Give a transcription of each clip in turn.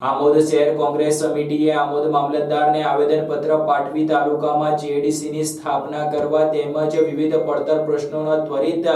આમોદ શહેર કોંગ્રેસ સમિતિએ આમોદ મામલતદારને આવેદનપત્ર પાઠવી તાલુકામાં જેડીસીની સ્થાપના કરવા તેમજ વિવિધ પડતર પ્રશ્નોનો ત્વરિત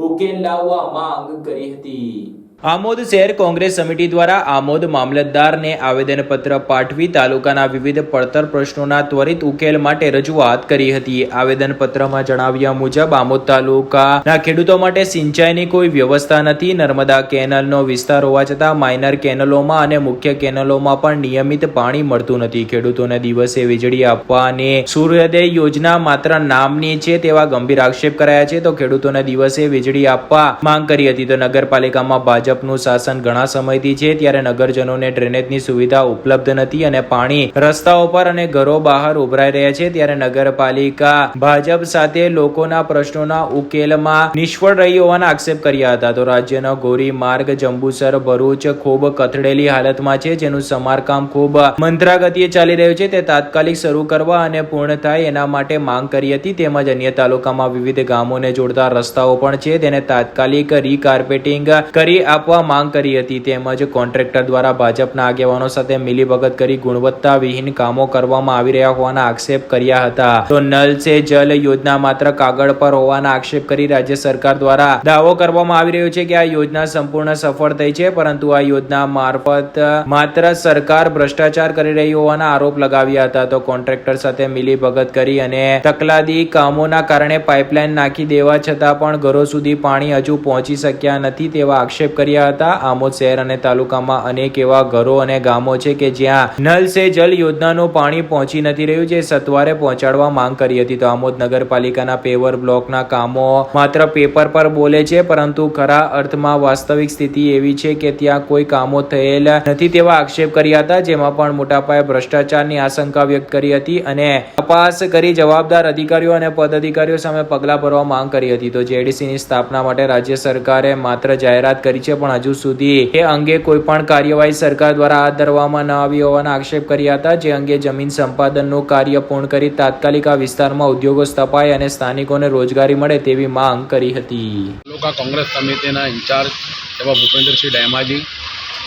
ઉકેલ લાવવા માંગ કરી હતી. આમોદ શહેર કોંગ્રેસ સમિતિ દ્વારા આમોદ મામલતદારને આવેદનપત્ર પાઠવી તાલુકાના વિવિધ પડતર પ્રશ્નોના ત્વરિત ઉકેલ માટે રજૂઆત કરી હતી. આવેદનપત્રમાં જણાવ્યા મુજબ, આમોદ તાલુકાના ખેડૂતો માટે સિંચાઈની કોઈ વ્યવસ્થા નથી. નર્મદા કેનલનો વિસ્તાર હોવા છતાં માઇનર કેનલોમાં અને મુખ્ય કેનલોમાં પણ નિયમિત પાણી મળતું નથી. ખેડૂતોને દિવસે વીજળી આપવાની સૂર્યોદય યોજના માત્ર નામની છે તેવા ગંભીર આક્ષેપ કરાયા છે. તો ખેડૂતોને દિવસે વીજળી આપવા માંગ કરી હતી. તો નગરપાલિકામાં ભાજપનું શાસન ઘણા સમયથી છે, ત્યારે નગરજનોને ડ્રેનેજની સુવિધા ઉપલબ્ધ નથી અને પાણી રસ્તાઓ પર અને ઘરો બહાર ઉભરાઈ રહ્યા છે, ત્યારે નગરપાલિકા ભાજપ સાથે લોકોના પ્રશ્નોના ઉકેલમાં નિષ્ફળ રહી હોવાના આક્ષેપ કર્યા હતા. તો રાજ્યનો ગોરી માર્ગ, જંબુસર, ભરૂચ ખૂબ કથળેલી હાલતમાં છે, જેનું સમારકામ ખૂબ મંત્રાગતિએ ચાલી રહ્યું છે. તે તાત્કાલિક શરૂ કરવા અને પૂર્ણ થાય એના માટે માંગ કરી હતી. તેમજ અન્ય તાલુકામાં વિવિધ ગામોને જોડતા રસ્તાઓ પણ છે. તેને તાત્કાલિક રીકાર્પેટિંગ કરી આપવા માંગ કરી હતી તેમજ કોન્ટ્રાક્ટર દ્વારા ભાજપના આગેવાનો સાથે મિલીભગત કરી ગુણવત્તા કામો કરવામાં આવી રહ્યા હોવાના આક્ષેપ કર્યા હતા. તો નલ સે જલ યોજના માત્ર કાગળ પર હોવાના આક્ષેપ કરી રાજ્ય સરકાર દ્વારા દાવો કરવામાં આવી રહ્યો છે કે આ યોજના સંપૂર્ણ સફળ થઈ છે, પરંતુ આ યોજના મારફત માત્ર સરકાર ભ્રષ્ટાચાર કરી રહી હોવાના આરોપ લગાવ્યા હતા. તો કોન્ટ્રાક્ટર સાથે મિલીભગત કરી અને તકલાદી કામોના કારણે પાઇપલાઇન નાખી દેવા છતાં પણ ઘરો સુધી પાણી હજુ પહોંચી શક્યા નથી તેવા આક્ષેપ કર્યા હતા. આમોદ શહેર અને તાલુકામાં અનેક એવા ઘરો અને ગામો છે કે જ્યાં નલ સે જલ યોજનાનું પાણી પહોંચી નથી રહ્યું, જે સત્વારે પહોંચાડવા માંગ કરી હતી. તો આમોદ નગરપાલિકાના પેવર બ્લોકના કામો માત્ર પેપર પર બોલે છે, પરંતુ ખરા અર્થમાં વાસ્તવિક સ્થિતિ એવી છે કે ત્યાં કોઈ કામો થયેલ નથી તેવા આક્ષેપ કર્યા હતા, જેમાં પણ મોટા પાયે ભ્રષ્ટાચારની આશંકા વ્યક્ત કરી હતી અને તપાસ કરી જવાબદાર અધિકારીઓ અને પદાધિકારીઓ સામે પગલાં ભરવા માંગ કરી હતી. તો જેડીસીની સ્થાપના માટે રાજ્ય સરકારે માત્ર જાહેરાત કરી છે પણ હજુ સુધી એ અંગે કોઈ પણ કાર્યવાહી સરકાર દ્વારા હાથ ધરવામાં ન આવી હોવાના આક્ષેપ કર્યા હતા, જે અંગે જમીન સંપાદનનું કાર્ય પૂર્ણ કરી તાત્કાલિક આ વિસ્તારમાં ઉદ્યોગો સ્થપાય અને સ્થાનિકોને રોજગારી મળે તેવી માંગ કરી હતી. તાલુકા કોંગ્રેસ સમિતિના ઇન્ચાર્જ એવા ભૂપેન્દ્રસિંહ ડેમાજી,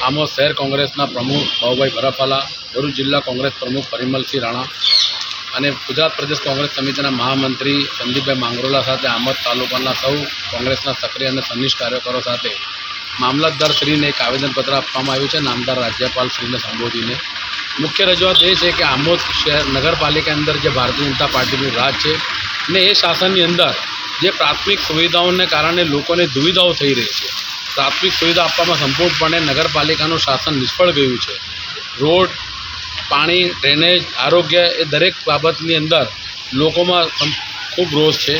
આમોદ શહેર કોંગ્રેસના પ્રમુખ ભાવભાઈ બરફવાલા ભરૂચ જિલ્લા કોંગ્રેસ પ્રમુખ પરિમલસિંહ રાણા અને ગુજરાત પ્રદેશ કોંગ્રેસ સમિતિના મહામંત્રી સંદીપભાઈ માંગરોલા સાથે આમદ તાલુકાના સૌ કોંગ્રેસના સક્રિય અને સનિષ્ઠ કાર્યકરો સાથે મામલતદાર શ્રીને એક આવેદનપત્ર આપવામાં આવ્યું છે. નામદાર રાજ્યપાલ શ્રીને સંબોધીને. મુખ્ય રજૂઆત એ છે કે આમોદ શહેર નગરપાલિકા અંદર જે ભારતીય જનતા પાર્ટીનું રાજ છે ને એ શાસનની અંદર જે પ્રાથમિક સુવિધાઓને કારણે લોકોને દુવિધાઓ થઈ રહી છે. પ્રાથમિક સુવિધા આપવામાં સંપૂર્ણપણે નગરપાલિકાનું શાસન નિષ્ફળ ગયું છે. રોડ, પાણી, ડ્રેનેજ, આરોગ્ય એ દરેક બાબતની અંદર લોકોમાં ખૂબ રોષ છે.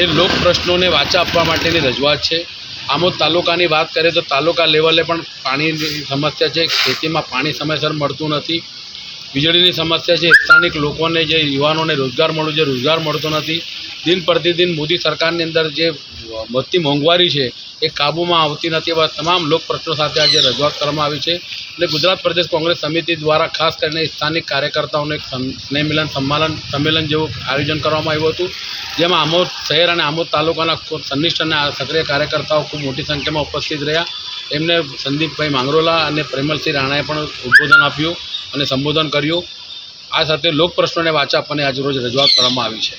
એ લોક પ્રશ્નોને વાચા આપવા માટેની રજૂઆત છે. આમોદ તાલુકાની વાત કરીએ તો તાલુકા લેવલે પણ પાણીની સમસ્યા છે. ખેતીમાં પાણી સમયસર મળતું નથી. વીજળીની સમસ્યા છે. સ્થાનિક લોકોને જે યુવાનોને રોજગાર મળવું છે, રોજગાર મળતો નથી. દિન પ્રતિદિન મોદી સરકારની અંદર જે વધતી મોંઘવારી છે એ કાબૂમાં આવતી નથી એવા તમામ લોક પ્રશ્નો સાથે આજે રજૂઆત કરવામાં આવી છે. એટલે ગુજરાત પ્રદેશ કોંગ્રેસ સમિતિ દ્વારા ખાસ કરીને સ્થાનિક કાર્યકર્તાઓને એક સ્નેહ મિલન સંમેલન જેવું આયોજન કરવામાં આવ્યું હતું. જેમાં આમોદ શહેર અને આમોદ તાલુકાના સનિષ્ઠ અને સક્રિય કાર્યકર્તાઓ ખૂબ મોટી સંખ્યામાં ઉપસ્થિત રહ્યા. એમને સંદીપભાઈ માંગરોલા અને પ્રેમલસિંહ રાણાએ પણ ઉદ્બોધન આપ્યું અને સંબોધન કર્યું. આ સાથે લોક પ્રશ્નોને વાચા આપવાની આજરોજ રજૂઆત કરવામાં આવી છે.